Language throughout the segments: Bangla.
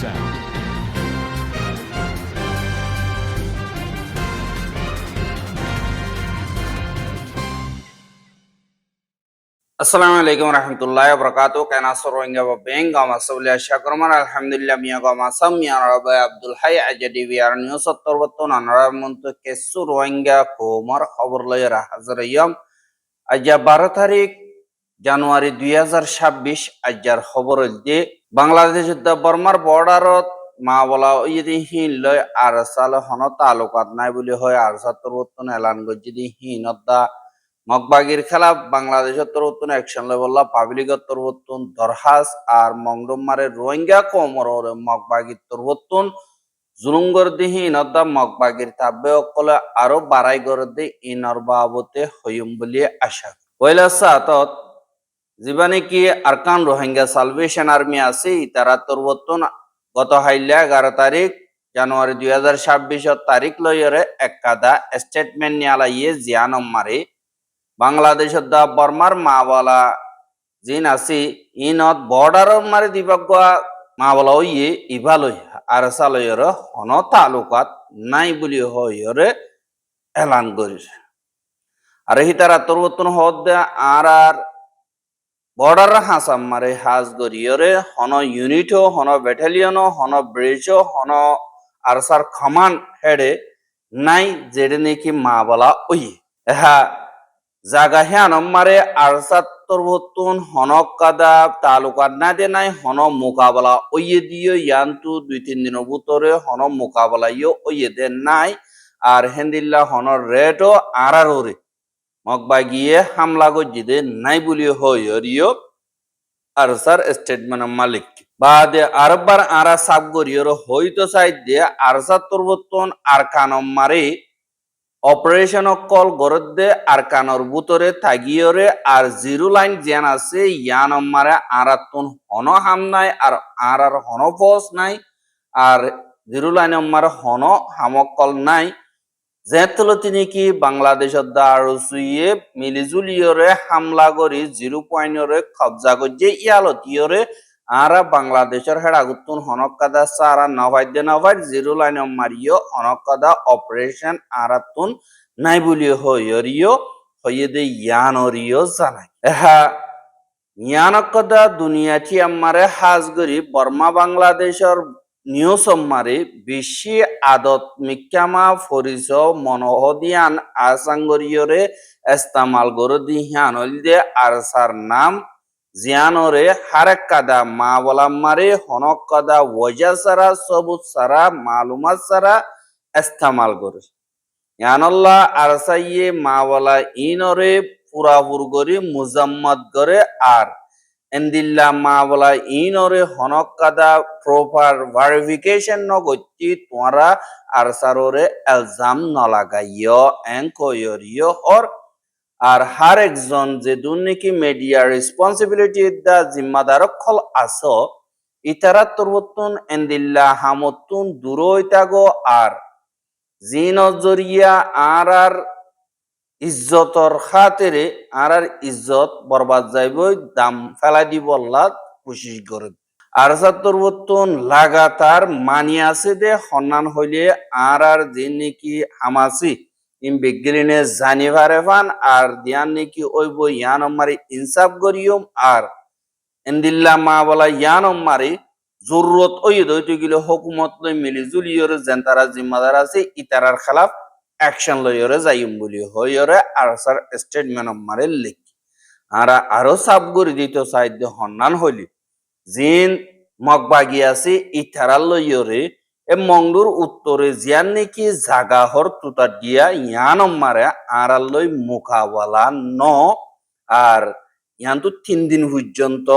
sound. আসসালামু আলাইকুম রহমতুল্লাহ বরকাত কেনা সরোঙ্গা বা বেং গামা সবলিয়া শাকরমান আলহামদুলিল্লাহ মিয়া গামা সাম মিয়া রাবা আব্দুল হাই আজাদি বিয়ার নিউ সত্তর বত্তন আনারা মন্ত কেসু রোহিঙ্গা কোমর খবর লয়ে হাজার ইয়ম আজ্জা বারো তারিখ জানুয়ারি দুই হাজার ছাব্বিশ আজ্জার খবর যে বাংলাদেশ বর্মার বর্ডারত মা বলা ইদি হিন লয় আর সাল হন তালুকাত নাই বুলি হয় আর সত্তর বত্তন এলান গজ্জিদি হিনত মগবাগির খেলা বাংলাদেশের তরফতুন অ্যাকশন লেভেল্লা পাবলিকের তরফতুন দরহাস আর মংডমারে রোহিঙ্গা কমর মগবাগির তরফতুন জুলুঙ্গর দিহি ইনদা মগবাগির তাব্বে অকলে আরও বাড়াই গর দি ইনর বাবতে হইম বলি আশা। সাতত জীবানে কি আরকান রোহিঙ্গা সালভেশন আর্মি আছে? তারা তরফতুন গত হাইলা এগারো তারিখ, জানুয়ারি দুই হাজার ছাব্বিশত তারিখ লইরে একাদা স্টেটমেন্ট নিয়ালাইয়ে জিয়ানম মারে বাংলাদেশত দা বর্মার মা বলা জিন আছি ইনত বর্ডার মারি দিবাগ মা বলা ইয়ে ইভালই আর সালয়র হন তালুকাত নাই বুলি হয়রে এলান করিস আর হিতারা তরবতন হদ আর আর বর্ডার হাসাম মারে হাজ গরিয়রে হন ইউনিটও, হন ব্যাটালিয়নও হন ব্রিজও হন আর সার কমান্ড হেডে নাই যেডে নাকি মা বলা ওই হা জাগা হিয়ানম মারে আরসাত্তর বত্তুন হনক কাদা তালুকাত না দে নাই হন মোকাবেলা ওইয়ে দিয়ে ইয়ান্তু দুই তিন দিনের ভিতরে হন মোকাবেলা ইয়ে ওইয়ে দে নাই। আর হেন্দিল্লা হনর রেটও আরারোরে মকবা গিয়ে হামলা গজিদে নাই বলি হইয়রিও আরসার স্টেটমেন্ট মালিক। বাদে আরবার আরা সাব গরিয়র হইতো সাইড দিয়ে আরসাত্তর বত্তুন আর কানম মারে। অপারেশন কল গরদে আর কানর বুতরে তাগিয়রে আর জিরো লাইন জিয়ান আছে, ইয়ান মারে আরাতুন হন হাম নাই আর আর আর হন ফস নাই, আর জিরো লাইন মারে হন হামক কল নাই। যেতলো তিনি কি বাংলাদেশত দা সুইয়ে মিলিজুলিয়রে হামলা করি, জিরো পয়েন্টরে কবজা করছে, ইয়ালতিয়রে আরা বাংলাদেশের হেডাগুতুন হনকাদা সারা নভাইদ্য নভাইড, জিরো লাইন মারিও হনকাদা অপারেশন আরাতুন নাই বলিও হইয়রিও হইয়ে ইয়ানরিও জানাই। এহা ইয়ানকদা দুনিয়াটি আমারে হাজ গরি বর্মা বাংলাদেশের নিউজ মারে বেশি আদত মিকামা ফরিস মনোহদিয়ান আসাঙ্গরিয়রে এস্তামাল গরু দিহান দে আর সার নাম জিয়ানরে হারেক কাদা মা বলাম মারে হনক কাদা ওজা সারা সবুজ সারা মালুমাত সারা এস্তামাল করে ইয়ানল্লাহ আর সাইয়ে মা বলা ইনরে পুরাপুর করে মুজাম্মদ করে আর এন্দিল্লা মা বলা ইনরে হনক কাদা প্রপার ভেরিফিকেশন নগতি তোমরা আর সাররে এলজাম নলাগাইয় এং কয়রিয় হর। আর হার একজন যে দুর্নীতি মিডিয়া রেসপন্সিবিলিটি দা জিম্মাদার খল আস ইতারা তরবতুন এন্দিল্লা হামতুন দূরইতাগো আর। জিন আর আর ইজ্জতর খাতেরে আর আর ইজ্জত বরবাদ যাইব দাম ফেলাই দিব আল্লাহ কোশিশ করে আর তরবতুন লাগাতার মানি আছে দে, সন্ধান হইলে আর আর যে নাকি হামাসি। ইম বিজ্ঞানে জানি পারে ফান, আর দিয়ান নাকি ওইব ইয়ান মারি ইনসাফ করিয়ম, আর এন্দিল্লা মা বলা ইয়ান মারি জরুরত ওই দইতে গেলে হকুমত মিলি জুলিয়রে যেন তারা জিম্মাদার আছে, ইতারার খেলাফ বলি হইয়রে আর স্যার স্টেটমেন্ট মারে লিখি আর আরও সাব করে দিত সাহিত্য হন্নান হইলি জিন মগবাগি আছে ইতারার লইয়রে এ মংডুর উত্তরে জিয়ান নাকি জাগা হর তুতা দিয়া ইয়ান মারে আড়ালই মোকাবেলা ন আর ইয়ান তো তিন দিন পর্যন্ত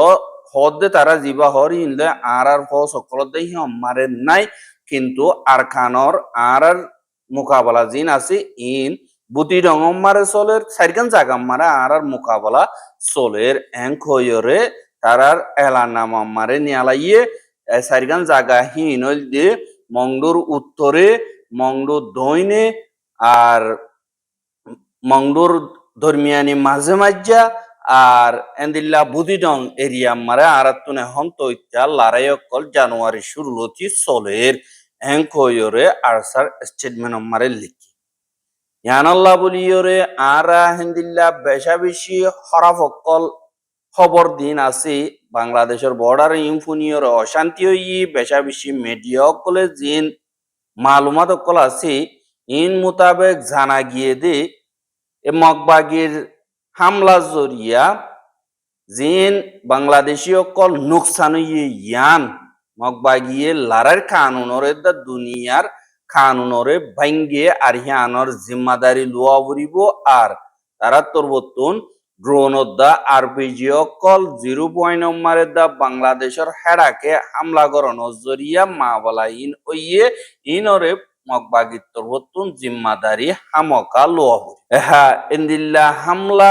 হদে তারা জিবা হর ইনলে আর আর হ সকল দেই মারে নাই কিন্তু আর খানর আর আর মোকাবেলা জিন আছে, ইন বুতি রঙম মারে চলের চারিখান জাগা মারে আর আর মোকাবেলা চলের এং খয়রে তারার এলানামা মারে নিয়ালাইয়ে চারিখান জাগা হিন দিয়ে মংডুর উত্তরে, মংডুর দইনে আর মংডুর ধর্মিয়ানি মাঝে মাঝা, আর এন্দিল্লা বুদিডং এরিয়া মারে আরাতুনে হন্ত ইত্যা লারাই জানুয়ারি ষোলোটি চলের স্টেটমেন্ট মারে লিখি ইয়ানাল্লাহ বলিয়রে আরা হেন্দিল্লা বেশা বেশি হরাফ অকল খবর দিন আছে বাংলাদেশের বর্ডার ইনফুনিয়র অশান্তি হই বেশা বেশি মিডিয়া অকলে জিন মালুমাত অকল আছে ইন মোতাবেক জানা গিয়ে দে এ মগবাগির হামলা জরিয়া জিন বাংলাদেশি অকল নুকসান ইয়ান মগবাগিয়ে লারার কানুনরে দা দুনিয়ার কানুনরে ভাঙ্গে আর হিয়ানর জিম্মাদারি লুয়া বরিব আর তারা তোরবতুন ড্রোন দা আরপিজি অকল জিরো পয়েন্ট নম্বরের দা বাংলাদেশের হেডাকে হামলা করানো জরিয়া মা বলা ইন ওইয়ে ইনরে মগবাগির তোরবতুন জিম্মাদারি হামকা লুয়া বরি এহা ইন্দিল্লা হামলা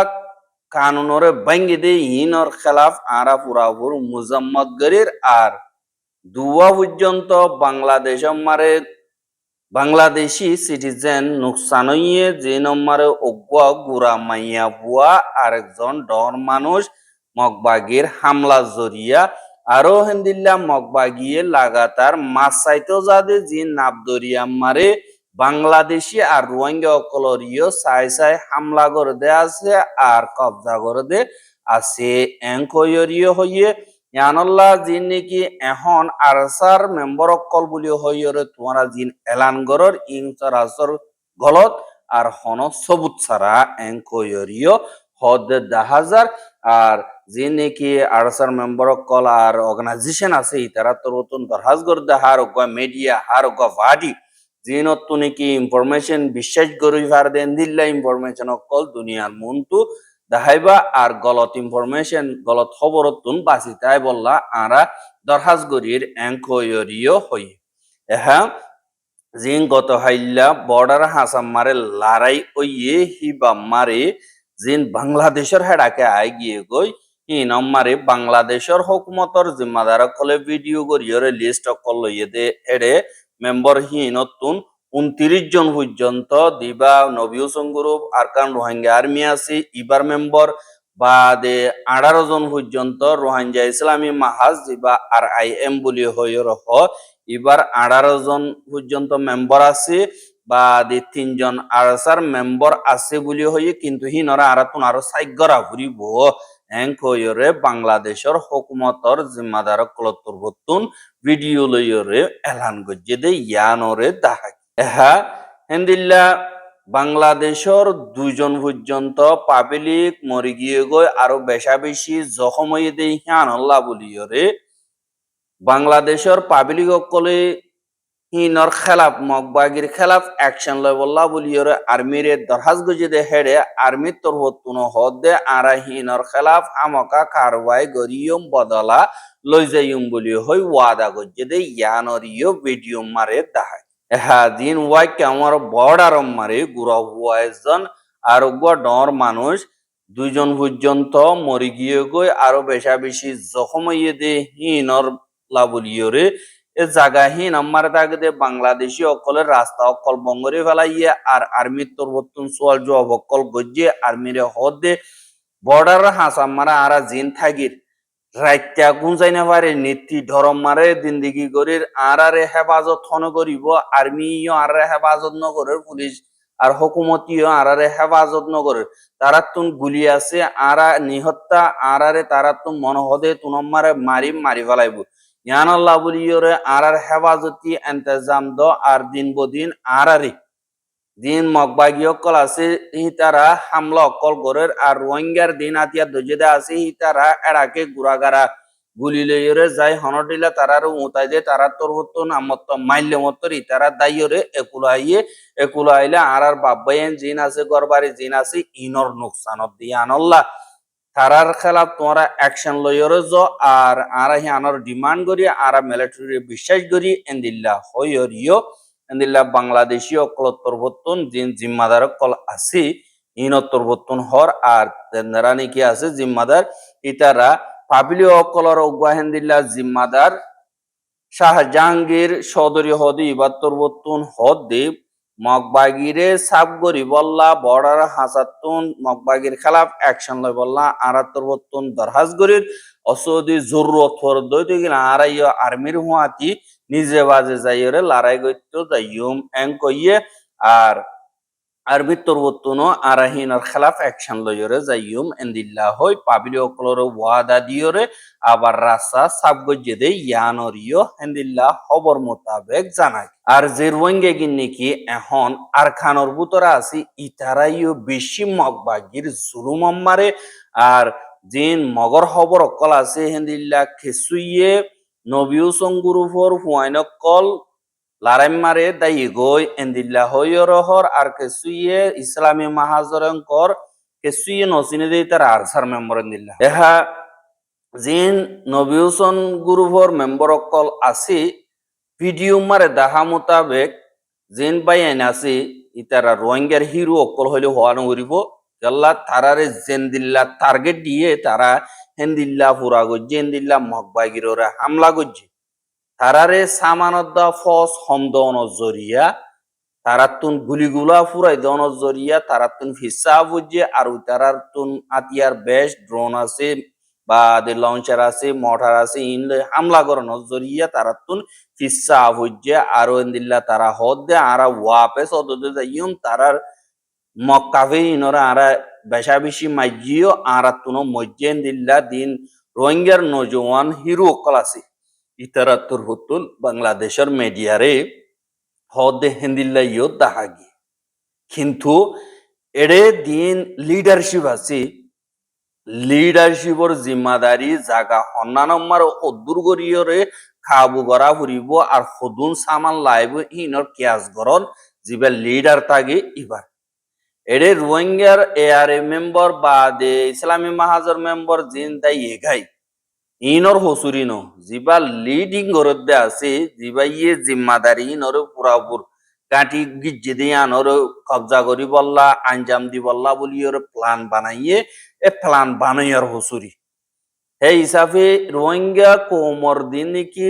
কানুনরে ভাঙ্গে দে ইনর খেলাফ আরা পুরাপুর মুজাম্মদ গরির আর দুয়া পর্যন্ত বাংলাদেশ মারে বাংলাদেশি সিটিজেন নুকসান হইয়ে যে নম্বরে অজ্ঞ, গুড়া মাইয়া বুয়া, আরেকজন ডর মানুষ মগবাগির হামলা জরিয়া আরও হেন্দিল্লা মগবাগিয়ে লাগাতার মাছ চাইতেও যাদে যে নাবদরিয়া মারে বাংলাদেশি আর রোহিঙ্গা অকলরিও চাই চাই হামলা করে দে আছে আর কবজা করে দে আছে এঙ্কয়রিও হইয়ে ইয়ানল্লাহ জিন নাকি এখন আরসার মেম্বার অকল বুলি হইয়রে তোমারা জিন এলান গরর ইংসার আসর গলত আর হন সবুত সারা এঙ্কয়রিও হদ দাহাজার আর যে নাকি আরসার মেম্বার অকল আর অর্গানাইজেশন আছে তারা তোর নতুন দরহাজ গর দেহার অগা মিডিয়া আর অগা ভাডি জিনত নাকি ইনফরমেশন বিশ্বাস করি ভার দেন, দিল্লা ইনফরমেশন অকল দুনিয়ার মন্তু দেখাইবা আর গলত ইনফরমেশন গলত খবরতুন বাঁচি তাই বললা, আরা দরহাজ গরির এঙ্কয়রিও হই। এহা জিন গত হাইল্লা বর্ডার হাসাম মারে লড়াই ওইয়ে হিবা মারে জিন বাংলাদেশের হেডাকে আই গিয়ে গই হিন মারে বাংলাদেশের হুকুমতর জিম্মাদার কলে ভিডিও গরিয়রে লিস্ট অকল লইয়ে দে এড়ে মেম্বার হিনতুন উনত্রিশ জন পর্যন্ত দিবা নবিউসং গ্রুপ আরকান রোহিঙ্গা আর্মি আছে, ইবার মেম্বার, বাদে আঠারো জন পর্যন্ত রোহিঙ্গা ইসলামী মাহাজ দিবা আর আই এম বলি হয়ে রহ। এবার আঠারো জন পর্যন্ত মেম্বার আছে বা দি তিনজন আরসার মেম্বার আছে বলি হয়ে কিন্তু হিনরা আরাতুন আরও সাইগরা ঘুরিব হ্যাঙ্ক হইরে বাংলাদেশের হুকুমতর জিম্মাদার কলতর ভিডিও লইরে এলান গজ্জে দে ইয়ানরে দাহাক এহা হেন্দিল্লা বাংলাদেশের দুজন পর্যন্ত পাবলিক মরি গিয়ে গই আরও বেশা বেশি জখম হয়ে দেই হিয়ান আল্লাহ বলিয়রে। বাংলাদেশের পাবলিক সকলে হিনর খেলাফ, মগবাগির খেলাফ অ্যাকশন বল্লা বলিয়রে আর্মির দরহাজ গজে দে হেডে আর্মির তরফতুন হদ দে আরা হিনর খেলাফ আমকা কারবাই গরিয়ম বদলা লই যাইম বলি হই ওয়াদা গজে দে ইয়ানরিও ভিডিও মারে দাহায়। হ্যাঁ দিন ওয়াই আমার বর্ডার মারে গুড়া হুয়াইজন আর গুয়া ডর মানুষ। দুইজন পর্যন্ত মরি গিয়ে গই আরও বেশা বেশি জখম হইয়ে দে হিনর লাবলিয়রে। এ জায়গা হিন আমার দাগে দে বাংলাদেশি অকলের রাস্তা অকল বঙ্গরে ফেলাইয়ে আর আর্মির তোরবর্তন সোয়াল জবাব অকল গজ্জে আর্মিরে হদ দে। বর্ডার হাসাম মারা আরা জিন থাকির রাইত্যা গুঞ্জাই না পারে নীতি ধরম মারে দিন্দিগি করির আর আরে হেফাজত হন করিব, আর্মিও আর হেফাজত নগরের পুলিশ আর হকুমতিও আর আরে হেফাজত নগরের তারা তুন গুলি আছে, আরা নিহত্যা আর আরে তারা তুন মনহদে তুনম্মারে মারি মারি ফেলাইব। ইয়ান আল্লাহ বলিয়রে আর আর হেফাজতি এন্তেজাম দ আর দিন বদিন আর আরে দিন মগবাগি অকল আছে, হি তারা হামলা অকল গরের আর রোহিঙ্গার দিন আতিয়া দজেদা আছে, হি তারা এরাকে গুড়াগারা গুলি লইরে যাই হনটিলা তারার উতাই দে তারা তোর হতো নামত মাইলে মতর ইতারা দাইয়রে একুলো আইয়ে একুলো আইলে আর আর বাব্বাইন জিন আছে গরবারি জিন আছে ইনর নুকসানত দিয়ে আনল্লাহ তারার খেলাফ তোমরা অ্যাকশন লইরে য আর আর হি আনার ডিমান্ড করি আর মিলিটারি বিশ্বাস করি এন্দিল্লা হইরিও এন্দিল্লা বাংলাদেশি অকলত্তর বর্তন জিন জিম্মাদার কল আছে ইনত্তর বর্তন হর, আর তেন্দারা নাকি আছে, জিম্মাদার, ইতারা পাবলি অকলর অগুয়াহেন্দিল্লা জিম্মাদার শাহজাহাঙ্গীর সদরী হদ ইবাত্তর বর্তন হদ, মগবাগিরে সাবগরি বল্লা, বর্ডার হাসাতুন মগবাগির খেলাফ, অ্যাকশন লয় বল্লা আরাত্তর বত্তুন দরহাজগরির, অসৌদি জরুরত ফরদ দইতে গিনা আরাইয় আর্মির হুয়াতি নিজে বাজে যাইরে লড়াই গইতো যাইয়ুম এং কইয়ে, আর আরবি তরবতুনো আরাহিনর খেলাফ অ্যাকশন লইরে যাইয়ুম এন্দিল্লা হই পাবিলি অকলর ওয়াদা দিয়রে আবার রাসা সাবগজ্জে দে ইয়ানরিও এন্দিল্লা খবর মোতাবেক জানাই। আর যে রোহিঙ্গা নাকি এখন আর খানর বুতরা আছি, ইতারাইও বেশি মগবাগির জুলুম মারে আর জিন মগর খবর অকল আছে হেন্দিল্লা খেসুইয়ে নবিউসং গুরুফর হুয়াইনকল লারাইম মারে দায়ী গই এন্দিল্লা হইয়রহর আর কেসুইয়ে ইসলামী মাহাজরঙ্কর কেসুইয়ে নসিনে দেই তার আরসার মেম্বর এন্দিল্লা। এহা জিন নবিউসন গ্রুপর মেম্বর অকল আছে ভিডিও মারে দাহা মোতাবেক জিন বাই আইন আছে ইতারা রোহিঙ্গার হিরো অকল হইলে হওয়ানো করিব গল্লা তারারে জেন্দিল্লা টার্গেট দিয়ে তারা হেন্দিল্লা ফুরা গজ্জে হেন্দিল্লা মহবাগিররে হামলা গজ্জে তারারে সামানদ্দা ফস হমদন জরিয়া তারাতুন গুলিগুলা ফুরাই দন জরিয়া তারাতুন ফিসা বুঝে আর তারার তুন আতিয়ার বেশ ড্রোন আছে, বা লঞ্চার আছে মটার আছে ইন হামলা করানো জরিয়া তারাতুন ফিসা বুঝে আর এন্দিল্লা তারা হদ দে, আরা ওয়াপে সদতে যাইম তারার মক্কাফে ইনরা আরা বেশা বেশি মাইজিও আরা তুনো মজ্জেন দিল্লা দিন রোহিঙ্গার নজওয়ান হিরো অকল আছে ইতারাত্তর হতুল বাংলাদেশের মিডিয়ারে হদে হিন্দিল্লা ইয় দাহাগি। কিন্তু এড়ে দিন লিডারশিপ আছে। লিডারশিপর জিম্মাদারি জাগা হন্নানম্মার অদ্দুর গরিয়রে খাবু গড়া ফুরিব আর সদুন সামান লাইব ইনর কেয়াস গরন যিবা লিডার তাগে ইবার। এড়ে রোহিঙ্গার এআরএ মেম্বার বা দে ইসলামী মাহাজর মেম্বার জিন দাই এগাই ইনর হসুরিনো যিবা লিডিং গরদ্দে আছে যিবা ইয়ে জিম্মাদারি ইনর পুরাপুর কাটি গিজ্জে দিয়ে আনর কবজা করি বললা, আঞ্জাম দি বললা বলি ওর প্ল্যান বানাইয়ে, এ প্ল্যান বানাইয়ার হসুরি। হে হিসাবে রোহিঙ্গা কোমর দিন নাকি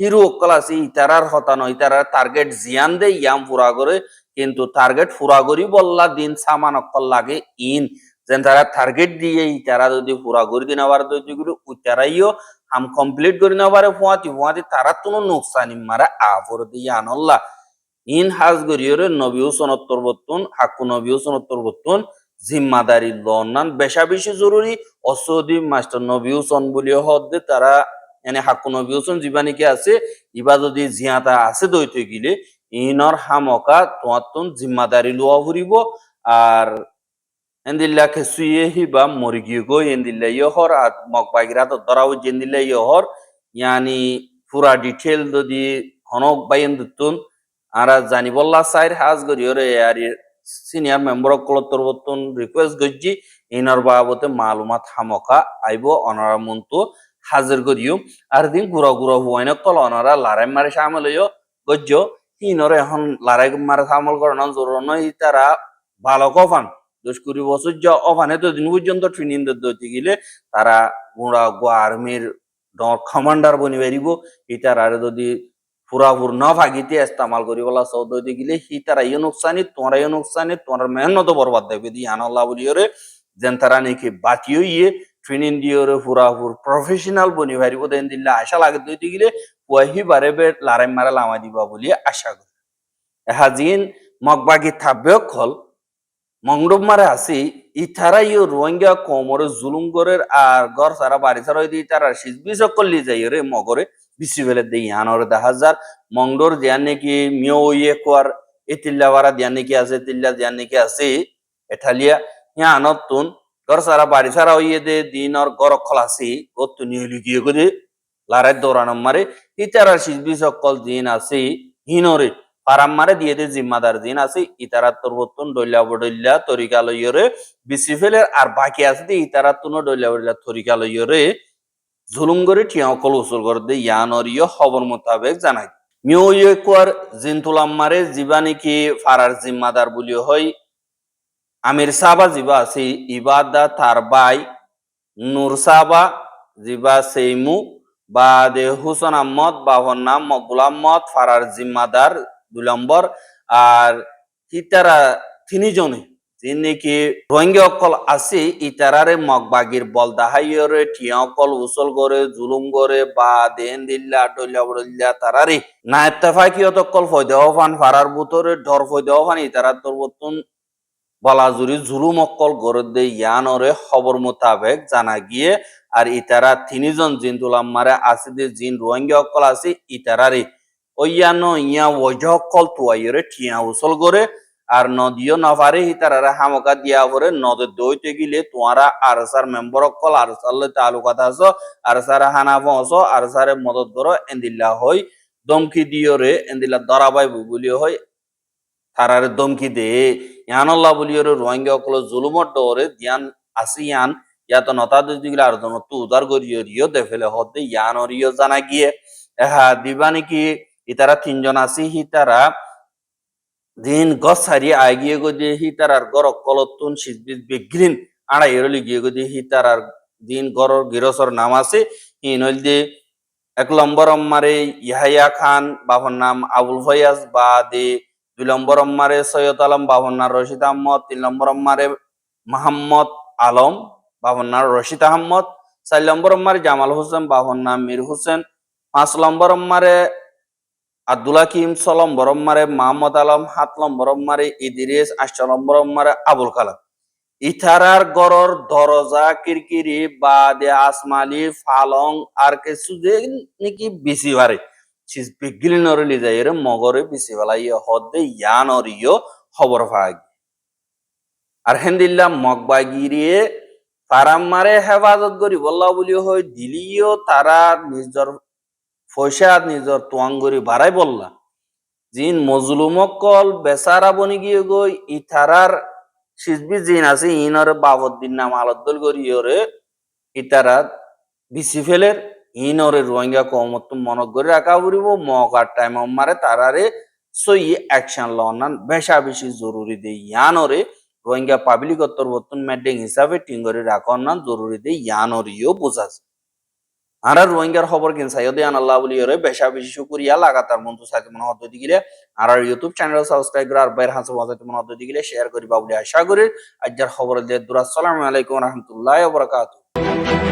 হিরো আছে ইতারার হতানো ইতারার টার্গেট জিয়ান দে, ইয়াম পুরা করে কিন্তু টার্গেট পুরা করি বললা দিন সামান অকল লাগে ইন। যেন তারা টার্গেট দিয়ে তারা যদি পুরা করে দিন আবার যদি তারাইও হাম কমপ্লিট করে না পারে ফুয়াতি ফুয়াতি তারা তো নোকসানি মারা আফর দিয়ে আনল্লা ইন হাজ গরিয়রে নবীও সনত্তর বর্তন হাকু নবীও সনত্তর বর্তন জিম্মাদারি লনান বেশা বেশি জরুরি, অসদি মাস্টার নবীও সন বলিও হদে তারা এনে হাকু নবীও সন জীবানিকে আছে, ইবা যদি জিয়াতা আছে দইতে গিলে ইনর হামকা তোমার জিম্মাদারি লোয়া ফুরিব আর endilla ke suye hiba morgigo endilla yohor at mokbagira to doraw jendilla yohor yani পুরা ডিটেল যদি হনক বাইন দুতুন আরা জানি বল্লা সাইর হাজ গরিয়রে আর সিনিয়র মেম্বার কলতর বতন রিকোয়েস্ট গজ্জি, ইনার বাবতে মালুমাত হামকা আইব, অনারা মন্তু হাজির করিও আর দিন গুড়া গুড়া হুয়াইন কল, অনারা লারাই মারে সামল গজ্জ ইনর এখন লারাই মারে সামল করানো জরুর নয়, তারা কুড়ি বছর যা অফানে তো দিন পর্যন্ত ট্রেনিং দিতে গেলে তারা গুড়া গো আর্মির কমান্ডার বনি ইটার আর যদি পুরাপুর ন ভাগিতে ইস্তেমাল করি বলা সৌদি গেলে হি তারা ইয়ে নোকসানি, তোমরা ইয়ে নোকসানি, তোমার মেহনত বরবাদ দেখবে দিয়ে আনল্লা বলি ওরে, যেন তারা নাকি বাতিও ইয়ে ট্রেনিং দিয়ে ওরে পুরাপুর প্রফেশনাল বনি পারিব দেন দিল্লা। আশা লাগে দইতে গেলে ওয়াহি বারে বে লারাই মারা লামা দিবা বলি আশা করি হাজিন মগবাগি থাকবেও খল মংডব মারে আছি ইথারা ইউ রোহিঙ্গা কোমরে জুলুম করের আর ঘর সারা বাড়ি সারা দি তারা সিজবি সকলি যাই রে মগরে বিসি ফেলে দেই আনর দেখা যার মংডোর জিয়ান নাকি মিও ইয়ে কোয়ার এতিল্লা বারা দিয়ান নাকি আছে তিল্লা দিয়ান নাকি আছে। এঠালিয়া ইয়া আনত তুন ঘর সারা বাড়ি সারা ইয়ে দে, দিন আর গর খলাসি ও তুনি হলি গিয়ে করে লারাই দৌড়ানো মারে। ইতারা সিজবি সকল দিন আছে, হিনরে পারাম্মারে দিয়ে দিয়ে জিম্মাদার দিন আছে। ইতারাত্তর বর্তন ডইলা বডইলা তরিকা লইয়রে বিসি ফেলে আর বাকি আছে দিয়ে ইতারাত্তন ডইলা বডইলা তরিকা লইয়রে জুলুম করে ঠিয়া অকল উসুল করে দিয়ে ইয়ানর ইয় খবর মোতাবেক জানাই। মিও ইয়ে কুয়ার জিন্তুলাম্মারে জিবা নাকি ফারার জিম্মাদার বলি হয় আমির সাবা জিবা আছে ইবাদা তার বাই নূর সাবা জিবা সেইমু বা দে হুসন আহমদ, বাহর নাম মকবুল আহমদ, ফারার জিম্মাদার দুই নম্বর। আর ইতারা তিনিজনে যে নাকি রোহিঙ্গা অকল আছে, ইতারারে মগবাগির বল দাহাইয়রে টিয়া অকল উসল করে, জুলুম করে বা দেন দিল্লা টল্লা বড়ল্লা তারারে। না এত্তেফাকিয়ত অকল ফয়দে ফান ফারার বুতরে, ডর ফয়দে ফান ইতারার তোর বর্তন বলাজুরি জুলুম অকল গড়ে দে ইয়ানরে খবর মোতাবেক জানা গিয়ে আর ইতারা তিনিজন জিন তুলাম মারে আছে যে জিন রোহিঙ্গা অকল আছে ইতারারে। ওইয়ানো ইয়া ওজহ অকল তুয়াইরে টিয়া উসল করে আর নদীও নভারে হিতারারা হামকা দিয়া পরে নদে দইতে গিলে তোমারা আরসার মেম্বার অকল আরসালে তালুকাত আছো আরসার হানা পৌঁছো আরসারে মদত করো, এন্দিল্লা হই, দমকি দিও রে, এন্দিল্লা দরাবাই বুবুলি হই, তারারে দমকি দে। ইয়ানল্লাহ বলিও রে রোহিঙ্গা অকল জুলুমর ডরে দিয়ান আসি ইয়ান ইয়াত নতা দিগিলা আর ইয়ান জানা গিয়ে। দিবা তিনজন দিন গছ সারি আগিয়ে গিয়ে হিতারার গর কলতুন সিজবিজ বেগ্রিন আড়াই এরলি গিয়ে হিতারার দিন গরর গিরসর নাম আছে হিনল দিয়ে এক নম্বর মারে, ইহাইয়া খান বাবর নাম আবুল ফয়াজ, বা দে দুই নম্বর মারে সৈয়দ আলম বাবর নাম রশিদ আহমদ। তিন নম্বর মারে মাহমদ আলম বাবর নাম রশিদ আহমদ। চার নম্বর মারে জামাল হোসেন বাবর নাম মীর হোসেন। পাঁচ নম্বর মারে আব্দুল হাকিম, ছ নম্বর মারে মাহমদ আলম, সাত নম্বর মারে ইদিরিস আষ্ট নম্বর মারে আবুল কালাম। ইথারার গরর দরজা কিরকিরি বা দে আসমালি, ফালং, আর কিছু নাকি বেশি বারে বেশি বেলা ইয়ে হদে ইয়ান অরিয় খবর ভাগ আর হেন্দিল্লা মগবাগিরিয়ে ফারাম মারে হেফাজত করি বল্লা বলি হয় দিলিও তারা নিজর পয়সা নিজর তোয়াঙ্গরি বাড়াই বললা। জিন মজলুমকল বেচারা বনি গিয়ে গই ইথারার সিজবি জিন আছে, ইনরে বাবদ্দিন নাম আলদ্দল করি ওরে ইতারা বিসি ফেলের। ইনরে রোহিঙ্গা কমত মনত করে রাখা পড়িব মকার টাইম মারে তারারে সই অ্যাকশন লনান বেশা বেশি জরুরি দে ইয়ানরে রোহিঙ্গা পাবলিকত্বর বর্তন মেডিং হিসাবে টিঙ্গরে রাখন না জরুরি দে ইয়ানরিও বোঝাছে আর রোহিঙ্গার খবর কিন সাইয়দে আনাল্লাহ বলি ওরে বেশা বেশি শুকুরিয়া লাগাতার মন্তু সাইতে মনে হতে দিগিলে আর ইউটিউব চ্যানেল সাবস্ক্রাইব করে আর বাইর হাসে বাজাতে মনে হতে দিগিলে শেয়ার করিবা বলে আশা করি আজ্জার খবর দিয়ে দুরা আসসালামু আলাইকুম রহমতুল্লাহ বারাকাতুহু